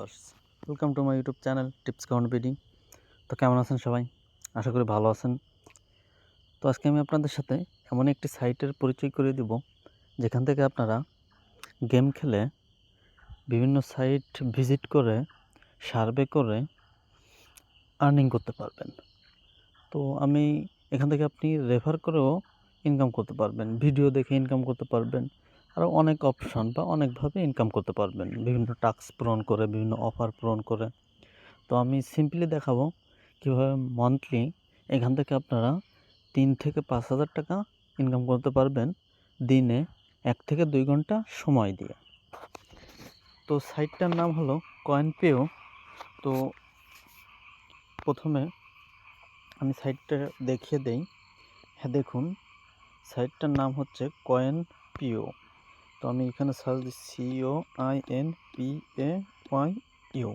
Welcome to my YouTube channel tips count BD তো কেমন আছেন সবাই? আশা করি ভালো আছেন। তো আজকে আমি আপনাদের সাথে এমন একটি সাইটের পরিচয় করে দিব, যেখান থেকে আপনারা গেম খেলে বিভিন্ন সাইট ভিজিট করে, সার্ভে করে আর্নিং করতে পারবেন। তো আমি এখান থেকে আপনি রেফার করেও ইনকাম করতে পারবেন ভিডিও দেখে ইনকাম করতে পারবেন আরও অনেক অপশান বা অনেকভাবে ইনকাম করতে পারবেন। বিভিন্ন টাস্ক পূরণ করে, বিভিন্ন অফার পূরণ করে। তো আমি সিম্পলি দেখাবো কীভাবে মান্থলি এখান থেকে আপনারা তিন থেকে পাঁচ হাজার টাকা ইনকাম করতে পারবেন দিনে এক থেকে দুই ঘণ্টা সময় দিয়ে। তো সাইটটার নাম হলো কয়েন পেও তো প্রথমে আমি সাইটটা দেখিয়ে দেই। হ্যাঁ দেখুন সাইটটার নাম হচ্ছে কয়েন পিও তো আমি এখানে সার্চ দিচ্ছি O I N P A Y U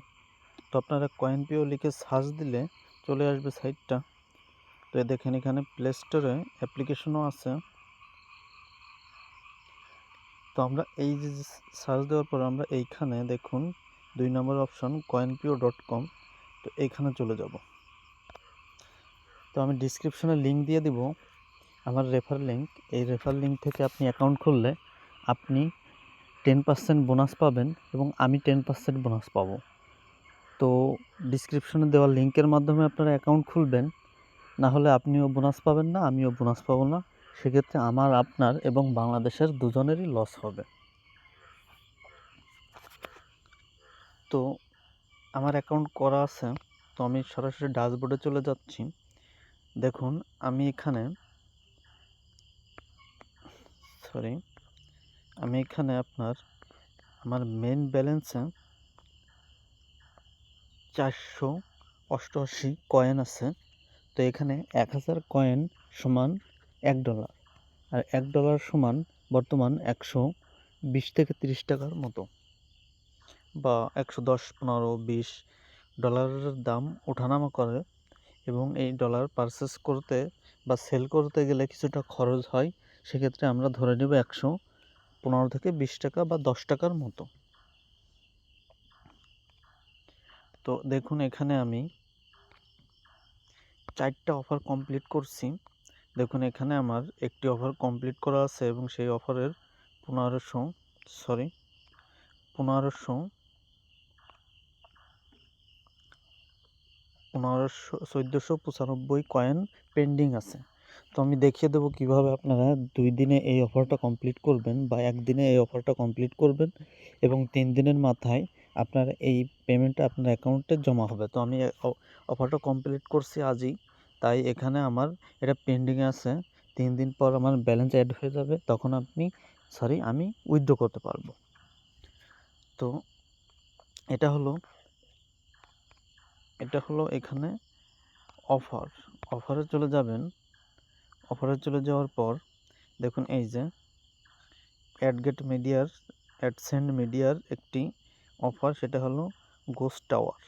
তো আপনারা কয়েন পিও লিখে সার্চ দিলে চলে আসবে সাইটটা তো দেখেন এখানে প্লে স্টোরে অ্যাপ্লিকেশনও আছে। তো আমরা এই যে সার্চ দেওয়ার পর আমরা এইখানে দেখুন দুই নম্বর অপশন কয়েনপিও ডট কম তো এইখানে চলে যাব। তো আমি ডিসক্রিপশনে লিঙ্ক দিয়ে দিব। আমার রেফার লিঙ্ক এই রেফার লিঙ্ক থেকে আপনি অ্যাকাউন্ট খুললে আপনি টেন পার্সেন্ট বোনাস পাবেন এবং আমি টেন পার্সেন্ট বোনাস পাবো। তো ডিসক্রিপশনে দেওয়া লিঙ্কের মাধ্যমে আপনারা অ্যাকাউন্ট খুলবেন, না হলে আপনিও বোনাস পাবেন না, আমিও বোনাস পাবো না। সেক্ষেত্রে আমার, আপনার এবং বাংলাদেশের দুজনেরই লস হবে। তো আমার অ্যাকাউন্ট করা আছে, তো আমি সরাসরি ড্যাশবোর্ডে চলে যাচ্ছি। দেখুন, আমি এখানে সরি আমি এখানে আপনার, আমার মেন ব্যালেন্সে চারশো অষ্টআশি কয়েন আছে। তো এখানে এক হাজার কয়েন সমান এক ডলার আর এক ডলার সমান বর্তমান একশো বিশ থেকে তিরিশ টাকার মতো। বা একশো দশ, পনেরো, বিশ ডলারের দাম ওঠানামা করে এবং এই ডলার পারচেস করতে বা সেল করতে গেলে কিছুটা খরচ হয়। সেক্ষেত্রে আমরা ধরে নেব একশো পনেরো থেকে বিশ টাকা বা দশ টাকার মতো। তো দেখুন, এখানে আমি চারটা অফার কমপ্লিট করছি। দেখুন, এখানে আমার একটি অফার কমপ্লিট করা আছে এবং সেই অফারের পনেরোশো সরি পনেরোশো পনেরোশো, চোদ্দোশো পঁচানব্বই কয়েন পেন্ডিং আছে। তো আমি দেখিয়ে দেবো কীভাবে আপনারা দুই দিনে এই অফারটা কমপ্লিট করবেন বা একদিনে এই অফারটা কমপ্লিট করবেন এবং তিন দিনের মাথায় আপনার এই পেমেন্টটা আপনার অ্যাকাউন্টে জমা হবে। তো আমি অফারটা কমপ্লিট করছি আজই। তাই এখানে আমার এটা পেন্ডিংয়ে আছে। তিন দিন পর আমার ব্যালেন্স অ্যাড হয়ে যাবে, তখন আপনি সরি আমি উইথড্র করতে পারব। তো এটা হলো এটা হলো এখানে অফার অফারে চলে যাবেন। অফারে চলে যাওয়ার পর, দেখুন এই যে অ্যাডগেট মিডিয়ার অ্যাডসেন্ড মিডিয়ার একটি অফার, সেটা হলো গোস্ট টাওয়ার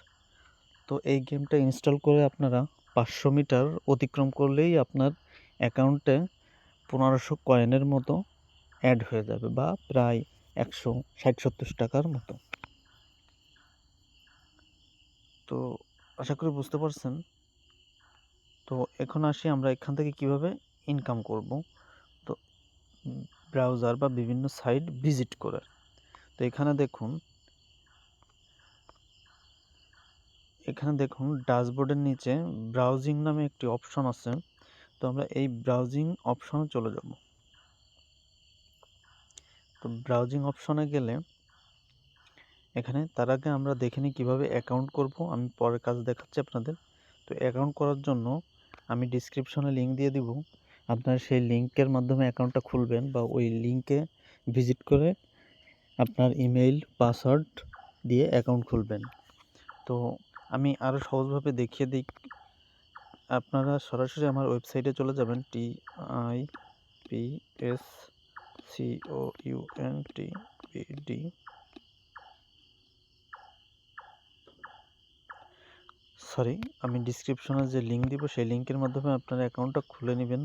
তো এই গেমটা ইনস্টল করে আপনারা পাঁচশো মিটার অতিক্রম করলেই আপনার অ্যাকাউন্টে পনেরোশো কয়েনের মতো অ্যাড হয়ে যাবে, বা প্রায় একশো, ষাট সত্তর টাকার মতো। তো আশা করি বুঝতে পারছেন। তো এখন আসি আমরা এখান থেকে কীভাবে ইনকাম করব। তো ব্রাউজার বা বিভিন্ন সাইট ভিজিট করে তো এখানে দেখুন এখানে দেখুন ড্যাশবোর্ডের নিচে ব্রাউজিং নামে একটি অপশন আছে। তো আমরা এই ব্রাউজিং অপশনে চলে যাব। তো ব্রাউজিং অপশনে গেলে এখানে তার আগে আমরা দেখে নিই কীভাবে অ্যাকাউন্ট করব। আমি পরের কাজ দেখাচ্ছি আপনাদের। তো অ্যাকাউন্ট করার জন্য আমি ডিসক্রিপশনে লিঙ্ক দিয়ে দিব। আপনার সেই লিঙ্কের মাধ্যমে অ্যাকাউন্টটা খুলবেন বা ওই লিঙ্কে ভিজিট করে আপনার ইমেইল পাসওয়ার্ড দিয়ে অ্যাকাউন্ট খুলবেন। তো আমি আরও সহজভাবে দেখিয়ে দিই। আপনারা সরাসরি আমার ওয়েবসাইটে চলে যাবেন T I P S C O U N T P D sorry আমি ডিসক্রিপশনে যে লিঙ্ক দিব, সেই লিঙ্কের মাধ্যমে আপনার অ্যাকাউন্টটা খুলে নেবেন।